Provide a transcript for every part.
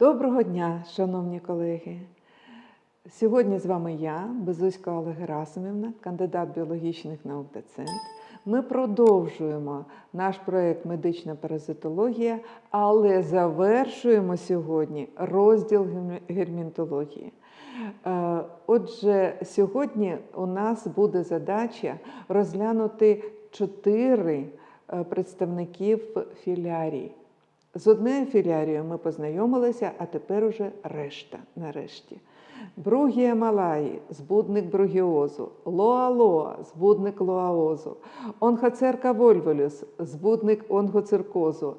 Доброго дня, шановні колеги! Сьогодні з вами я, Безуська Олег Герасимівна, кандидат біологічних наук доцент. Ми продовжуємо наш проєкт Медична паразитологія, але завершуємо сьогодні розділ герм- гермінтології. Е, Отже, сьогодні у нас буде задача розглянути чотири е, представників філярії. З однією філярією ми познайомилися, а тепер уже решта нарешті. Бругія малаї, збудник бругіозу, лоа-лоа, збудник лоаозу, онхоцерка вольволюс, збудник онхоциркозу,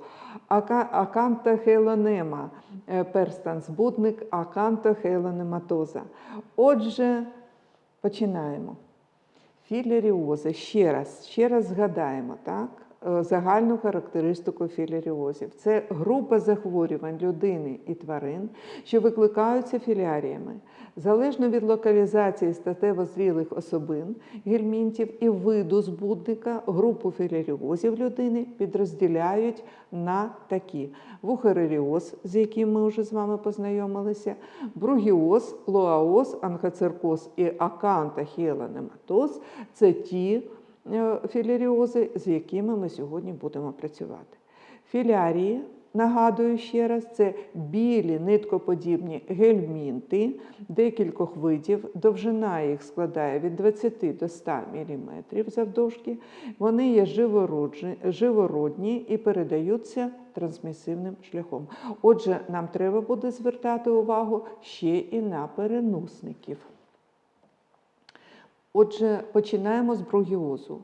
ака- акантохелонема, е, перстан, збудник акантохелонематоза. Отже, починаємо. Філяріози. Ще раз, ще раз згадаємо, так? Е, Загальну характеристику філяріозів. Це група захворювань людини і тварин, що викликаються філяріями. Залежно від локалізації статево зрілих особин, гельмінтів і виду збудника, групу філяріозів людини підрозділяють на такі: вухереріоз, з яким ми вже з вами познайомилися, бругіоз, лоаоз, анхоцеркоз і акантахіелонематоз – це ті філяріози, з якими ми сьогодні будемо працювати. Філярії, нагадую ще раз, це білі ниткоподібні гельмінти декількох видів. Довжина їх складає від 20 до 100 мм завдовжки. Вони є живородні і передаються трансмісивним шляхом. Отже, нам треба буде звертати увагу ще і на переносників. Отже, починаємо з бругіозу.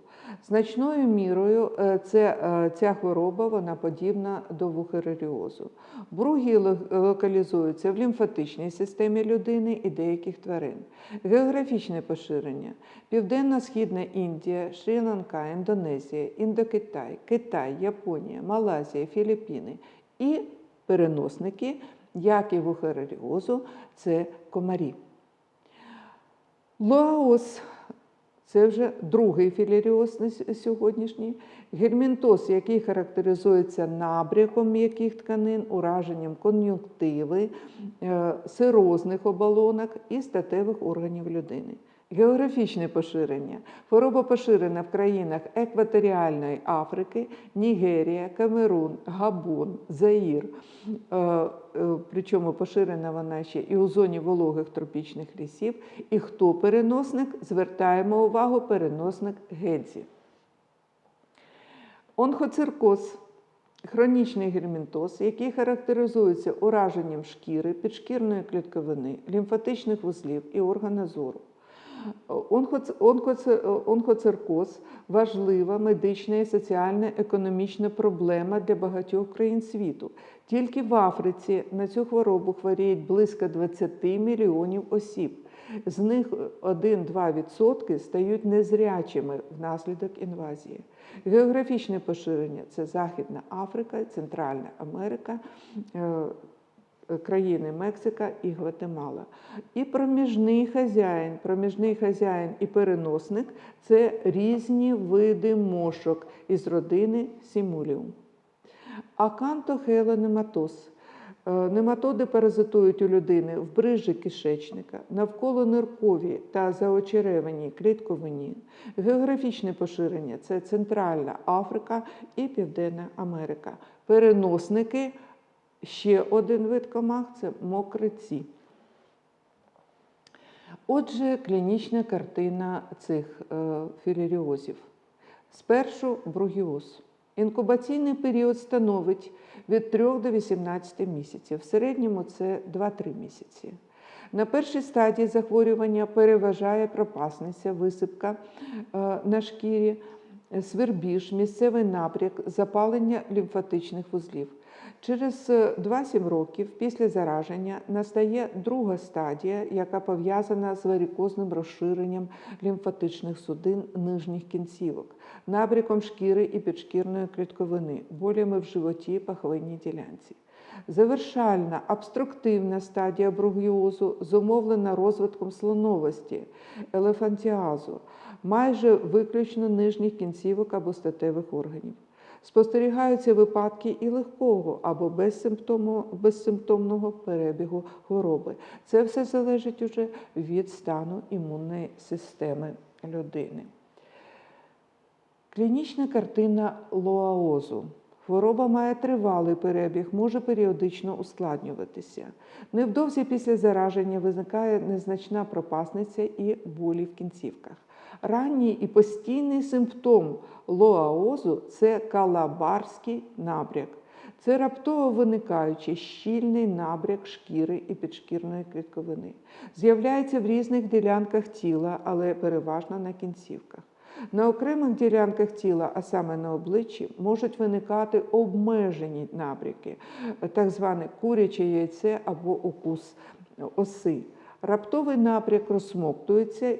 Значною мірою е, це, е, ця хвороба вона подібна до вухереріозу. Бругії локалізуються в лімфатичній системі людини і деяких тварин. Географічне поширення: Південно-Східна Індія, Шрі-Ланка, Індонезія, Індокитай, Китай, Японія, Малайзія, Філіппіни і переносники, як і вухереріозу, це комарі. Лаос це вже другий філяріоз на сьогоднішній. Гельмінтоз, який характеризується набряком м'яких тканин, ураженням кон'юнктиви, е, сирозних оболонок і статевих органів людини. Географічне поширення. Хвороба поширена в країнах Екваторіальної Африки, Нігерія, Камерун, Габон, Заїр. Е, е, Причому поширена вона ще і у зоні вологих тропічних лісів. І хто переносник? Звертаємо увагу, переносник Гедзі. Онхоциркоз хронічний гельмінтоз, який характеризується ураженням шкіри, підшкірної клітковини, лімфатичних вузлів і органа зору. Онкоц- онкоц- Онкоциркоз важлива медична і соціально-економічна проблема для багатьох країн світу. Тільки в Африці на цю хворобу хворіють близько 20 мільйонів осіб. З них 1-2% стають незрячими внаслідок інвазії. Географічне поширення це Західна Африка, Центральна Америка, е, країни Мексика і Гватемала. І проміжний хазяїн, проміжний хазяїн і переносник це різні види мошок із родини Сімуліум. Акантохелонематоз. Е, Нематоди паразитують у людини в брижі кишечника, навколо нирковій та заочеревиній клітковині. Географічне поширення це Центральна Африка і Південна Америка. Переносники ще один вид комах це мокриці. Отже, клінічна картина цих е, філяріозів. Спершу бругіоз. Інкубаційний період становить від 3 до 18 місяців. В середньому це 2-3 місяці. На першій стадії захворювання переважає пропасниця, висипка е, на шкірі, свербіж, місцевий напряг, запалення лімфатичних вузлів. Через е, 2-7 років після зараження настає друга стадія, яка пов'язана з варикозним розширенням лімфатичних судин нижніх кінцівок, набріком шкіри і підшкірної клітковини, болями в животі, пахвинній ділянці. Завершальна обструктивна стадія бругіозу зумовлена розвитком слоновості, елефантіазу, майже виключно нижніх кінцівок або статевих органів. Спостерігаються випадки і легкого або безсимптомного перебігу хвороби. Це все залежить уже від стану імунної системи людини. Клінічна картина лоаозу. Хвороба має тривалий перебіг, може періодично ускладнюватися. Невдовзі після зараження виникає незначна пропасниця і болі в кінцівках. Ранній і постійний симптом лоаозу це калабарський набряк. Це раптово виникаючий щільний набряк шкіри і підшкірної клітковини. З'являється в різних ділянках тіла, але переважно на кінцівках. На окремих ділянках тіла, а саме на обличчі, можуть виникати обмежені набряки, так зване куряче яйце або укус оси. Раптовий напряк розсмоктується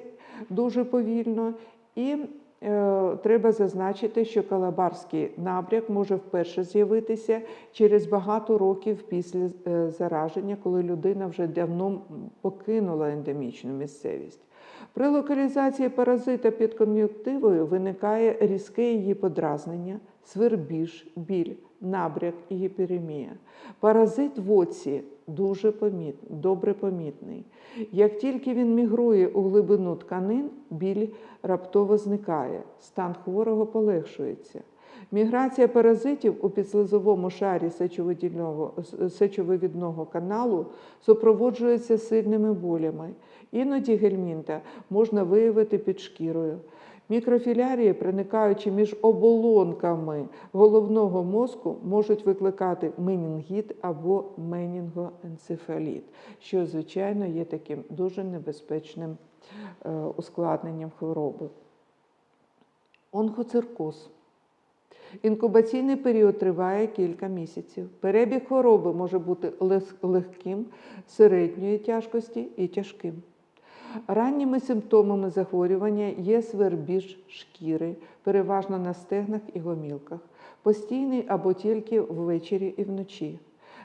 дуже повільно, і е, треба зазначити, що калабарський набряк може вперше з'явитися через багато років після е, зараження, коли людина вже давно покинула ендемічну місцевість. При локалізації паразита під кон'юнктивою виникає різке її подразнення, свербіж, біль, набряк і гіперемія. Паразит в оці дуже поміт, добре помітний. Як тільки він мігрує у глибину тканин, біль раптово зникає, стан хворого полегшується. Міграція паразитів у підслизовому шарі сечовивідного каналу супроводжується сильними болями. Іноді гельмінта можна виявити під шкірою. Мікрофілярії, проникаючи між оболонками головного мозку, можуть викликати менінгіт або менінгоенцефаліт, що, звичайно, є таким дуже небезпечним е, ускладненням хвороби. Онкоциркоз. Інкубаційний період триває кілька місяців. Перебіг хвороби може бути легким, середньої тяжкості і тяжким. Ранніми симптомами захворювання є свербіж шкіри, переважно на стегнах і гомілках, постійний або тільки ввечері і вночі.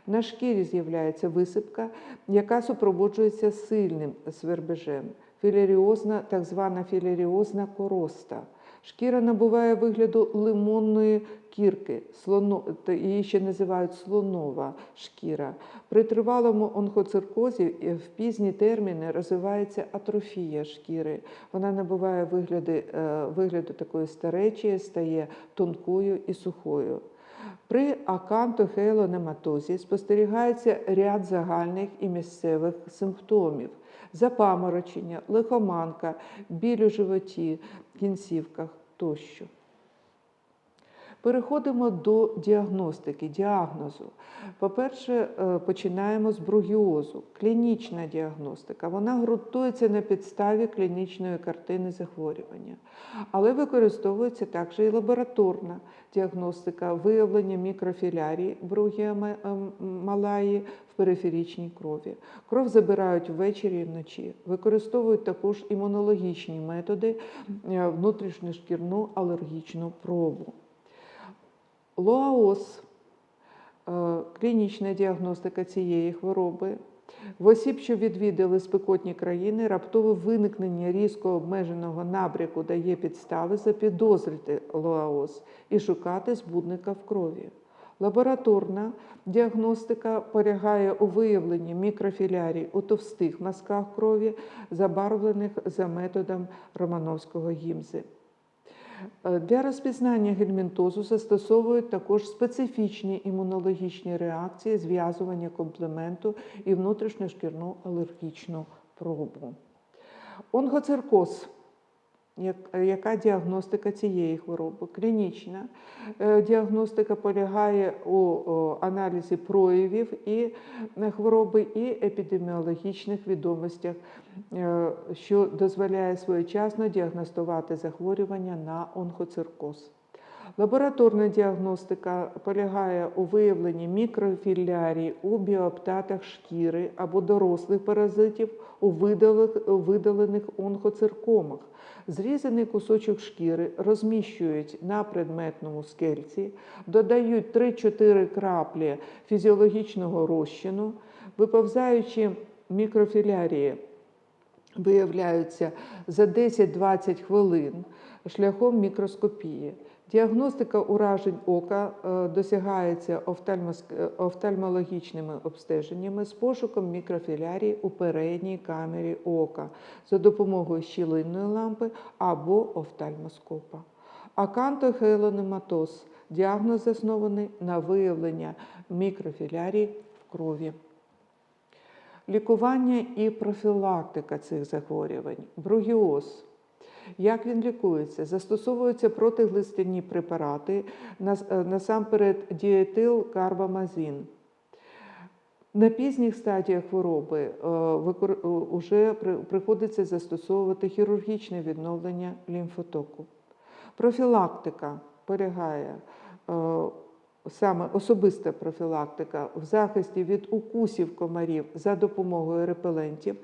На шкірі з'являється висипка, яка супроводжується сильним свербежем, філяріозна, так звана філяріозна короста. Шкіра набуває вигляду лимонної кірки, слоно, її ще називають слонова шкіра. При тривалому онкоциркозі е, в пізні терміни розвивається атрофія шкіри. Вона набуває вигляди, е, вигляду такої старечої, стає тонкою і сухою. При акантохейлонематозі спостерігається ряд загальних і місцевих симптомів: запаморочення, лихоманка, біль у животі, кінцівках тощо. Переходимо до діагностики, діагнозу. По-перше, е, починаємо з бругіозу. Клінічна діагностика. Вона ґрунтується на підставі клінічної картини захворювання, але використовується також і лабораторна діагностика, виявлення мікрофілярії бругія ем, малаї в периферічній крові. Кров забирають ввечері і вночі. Використовують також імунологічні методи, е, внутрішньошкірну алергічну пробу. Лоаоз е, клінічна діагностика цієї хвороби. В осіб, що відвідали спекотні країни, раптове виникнення різко обмеженого набряку дає підстави запідозрити лоаоз і шукати збудника в крові. Лабораторна діагностика полягає у виявленні мікрофілярій у товстих мазках крові, забарвлених за методом Романовського гімзи. Е, Для розпізнання гельмінтозу застосовують також специфічні імунологічні реакції, зв'язування комплементу і внутрішньошкірну алергічну пробу. Онгоциркоз. Як- Яка діагностика цієї хвороби? Клінічна Е, діагностика полягає у аналізі проявів і е, хвороби, і епідеміологічних відомостях, е, що дозволяє своєчасно діагностувати захворювання на онкоциркоз. Лабораторна діагностика полягає у виявленні мікрофілярій у біоптатах шкіри або дорослих паразитів у видалених онкоциркомах. Зрізаний кусочок шкіри розміщують на предметному скельці, додають 3-4 краплі фізіологічного розчину, виповзаючи мікрофілярії виявляються за 10-20 хвилин шляхом мікроскопії. Діагностика уражень ока е, досягається е, офтальмологічними обстеженнями з пошуком мікрофілярій у передній камері ока за допомогою щілинної лампи або офтальмоскопа. Акантохелонематоз – діагноз заснований на виявлення мікрофілярій в крові. Лікування і профілактика цих захворювань. Бругіоз. Як він лікується? Застосовуються протиглистяні препарати, е, насамперед діетилкарбамазин. На пізніх стадіях хвороби е, викор- е, приходиться застосовувати хірургічне відновлення лімфотоку. Профілактика полягає саме особиста профілактика в захисті від укусів комарів за допомогою репелентів,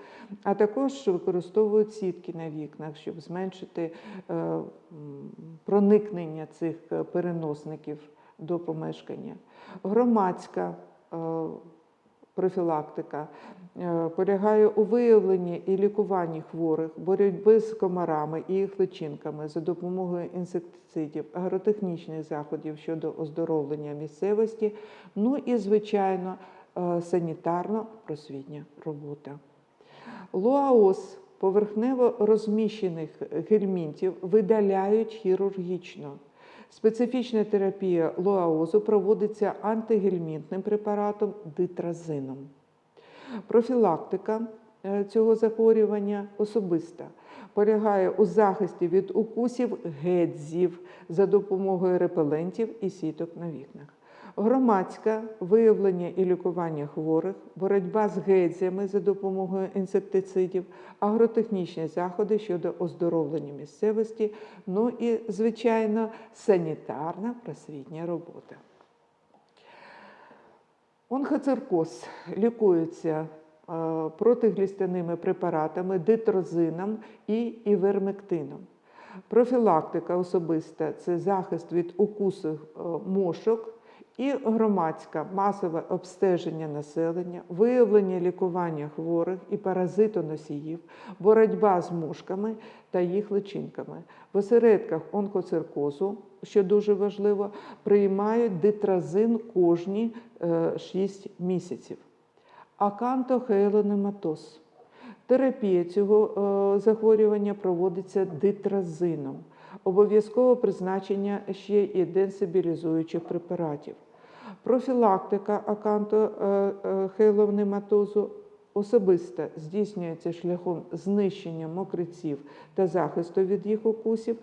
а також використовують сітки на вікнах, щоб зменшити е, проникнення цих переносників до помешкання. Громадська е, профілактика е, полягає у виявленні і лікуванні хворих, боротьби з комарами і їх личинками за допомогою інсектицидів, агротехнічних заходів щодо оздоровлення місцевості, ну і, звичайно, е, санітарно-просвітня робота. Луаоз поверхнево розміщених гельмінтів видаляють хірургічно. Специфічна терапія лоаозу проводиться антигельмінтним препаратом дитразином. Профілактика е, цього захворювання особиста полягає у захисті від укусів гедзів за допомогою репелентів і сіток на вікнах. Громадська виявлення і лікування хворих, боротьба з гедзями за допомогою інсектицидів, агротехнічні заходи щодо оздоровлення місцевості, ну і, звичайно, санітарна просвітня робота. Онхоциркоз лікується е, протиглістяними препаратами, дитрозином і івермектином. Профілактика особиста це захист від укусів е, мошок і громадська масове обстеження населення, виявлення лікування хворих і паразитоносіїв, боротьба з мушками та їх личинками. В осередках онкоциркозу, що дуже важливо, приймають дитразин кожні 6 місяців. Акантохейлонематоз. Терапія цього е, захворювання проводиться дитразином. Обов'язково призначення ще і денсибілізуючих препаратів. Профілактика акантохейлонематозу особисто здійснюється шляхом знищення мокриців та захисту від їх укусів.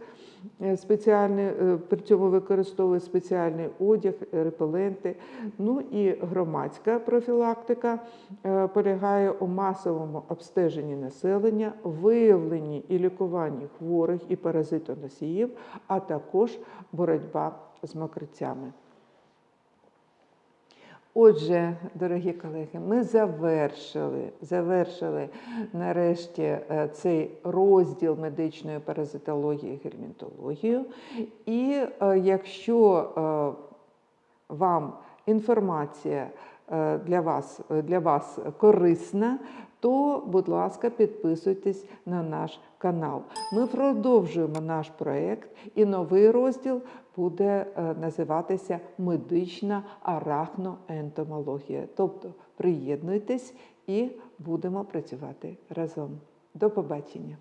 Е, Спеціальний, е, при цьому використовують спеціальний одяг, репеленти. Ну і громадська профілактика е, полягає у масовому обстеженні населення, виявленні і лікуванні хворих і паразитоносіїв, а також боротьба з мокрицями. Отже, дорогі колеги, ми завершили, завершили нарешті е, цей розділ медичної паразитології і гельмінтології. І е, якщо е, вам інформація для вас, для вас корисна, то, будь ласка, підписуйтесь на наш канал. Ми продовжуємо наш проєкт, і новий розділ буде е, називатися Медична арахноентомологія. Тобто приєднуйтесь і будемо працювати разом. До побачення!